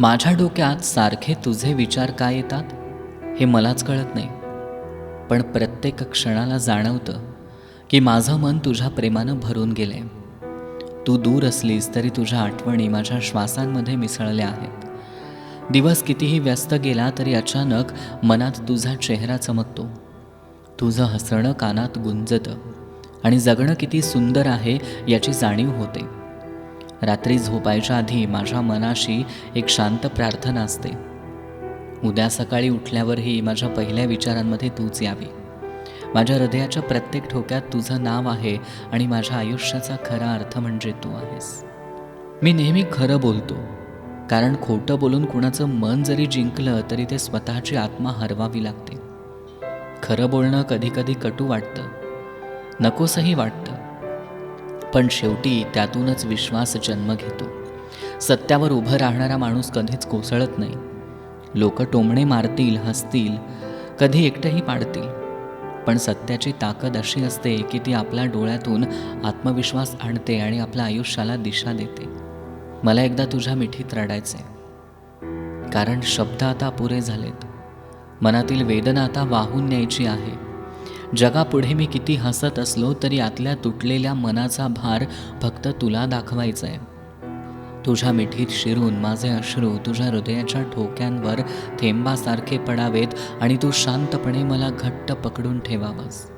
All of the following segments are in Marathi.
माझ्या डोक्यात सारखे तुझे विचार काय येतात हे मलाच कळत नाही. पण प्रत्येक क्षणाला जाणवतं की माझं मन तुझ्या प्रेमानं भरून गेले तू दूर असलीस तरी तुझ्या आठवणी माझ्या श्वासांमध्ये मिसळल्या आहेत. दिवस कितीही व्यस्त गेला तरी अचानक मनात तुझा चेहरा चमकतो. तुझं हसणं कानात गुंजतं आणि जगणं किती सुंदर आहे याची जाणीव होते. रात्री झोपायच्या आधी माझ्या मनाशी एक शांत प्रार्थना असते. उद्या सकाळी उठल्यावरही माझ्या पहिल्या विचारांमध्ये तूच यावी. माझ्या हृदयाच्या प्रत्येक ठोक्यात तुझं नाव आहे आणि माझ्या आयुष्याचा खरा अर्थ म्हणजे तू आहेस. मी नेहमी खरं बोलतो. कारण खोटं बोलून कुणाचं मन जरी जिंकलं तरी ते स्वतःची आत्मा हरवावी लागते. खरं बोलणं कधीकधी कटू वाटतं. नकोसही वाटतं. पण शेवटी त्यातूनच विश्वास जन्म घेतो. सत्यावर उभं राहणारा माणूस कधीच कोसळत नाही. लोक टोमणे मारतील हसतील कधी एकटंही पाडतील. पण सत्याची ताकद अशी असते की ती आपल्या डोळ्यातून आत्मविश्वास आणते आणि आपल्या आयुष्याला दिशा देते. मला एकदा तुझ्या मिठीत रडायचे कारण शब्द आता पुरे झालेत. मनातील वेदना आता वाहून न्यायची आहे. जगापुढे मी किती हसत असलो तरी आतल्या तुटलेल्या मनाचा भार फक्त तुला दाखवायचा आहे तुझ्या मिठीत शिरून माझे अश्रू तुझ्या हृदयाच्या ठोक्यांवर थेंबासारखे पडावेत आणि तू शांतपणे मला घट्ट पकडून ठेवावास.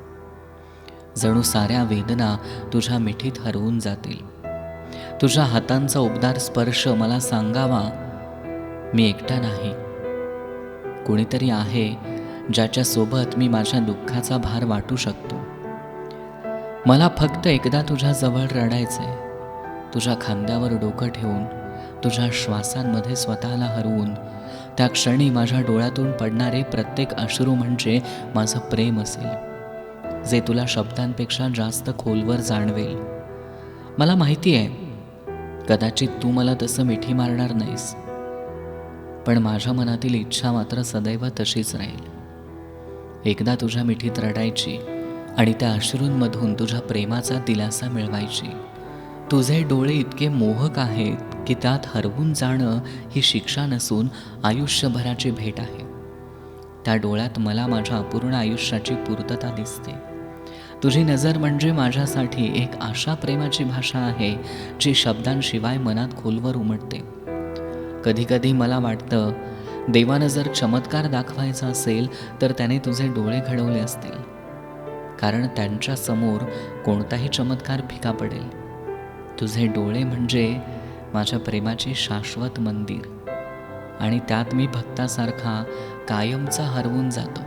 जणू साऱ्या वेदना तुझ्या मिठीत हरवून जातील. तुझ्या हातांचा उबदार स्पर्श मला सांगावा मी एकटा नाही. कुणीतरी आहे ज्याच्यासोबत मी माझ्या दुःखाचा भार वाटू शकतो. मला फक्त एकदा तुझ्या जवळ रडायचंय. तुझ्या खांद्यावर डोकं ठेवून तुझ्या श्वासांमध्ये स्वतःला हरवून त्या क्षणी माझ्या डोळ्यातून पडणारे प्रत्येक अश्रू म्हणजे माझं प्रेम असेल जे तुला शब्दांपेक्षा जास्त खोलवर जाणवेल. मला माहिती आहे कदाचित तू मला तसं मिठी मारणार नाहीस पण माझ्या मनातील इच्छा मात्र सदैव तशीच राहील. एकदा तुझ्या मिठीत रडायची आणि त्या अश्रूंमधून तुझ्या प्रेमाचा दिलासा मिळवायची. तुझे डोळे इतके मोहक आहेत की त्यात हरवून जाणं ही शिक्षा नसून आयुष्यभराची भेट आहे. त्या डोळ्यात मला माझ्या अपूर्ण आयुष्याची पूर्तता दिसते. तुझी नजर म्हणजे माझ्यासाठी एक आशा प्रेमाची भाषा आहे जी शब्दांशिवाय मनात खोलवर उमटते. कधीकधी मला वाटतं देवानं जर चमत्कार दाखवायचा असेल तर त्याने तुझे डोळे घडवले असतील. कारण त्यांच्यासमोर कोणताही चमत्कार फिका पडेल. तुझे डोळे म्हणजे माझ्या प्रेमाचे शाश्वत मंदिर. आणि त्यात मी भक्तासारखा कायमचा हरवून जातो.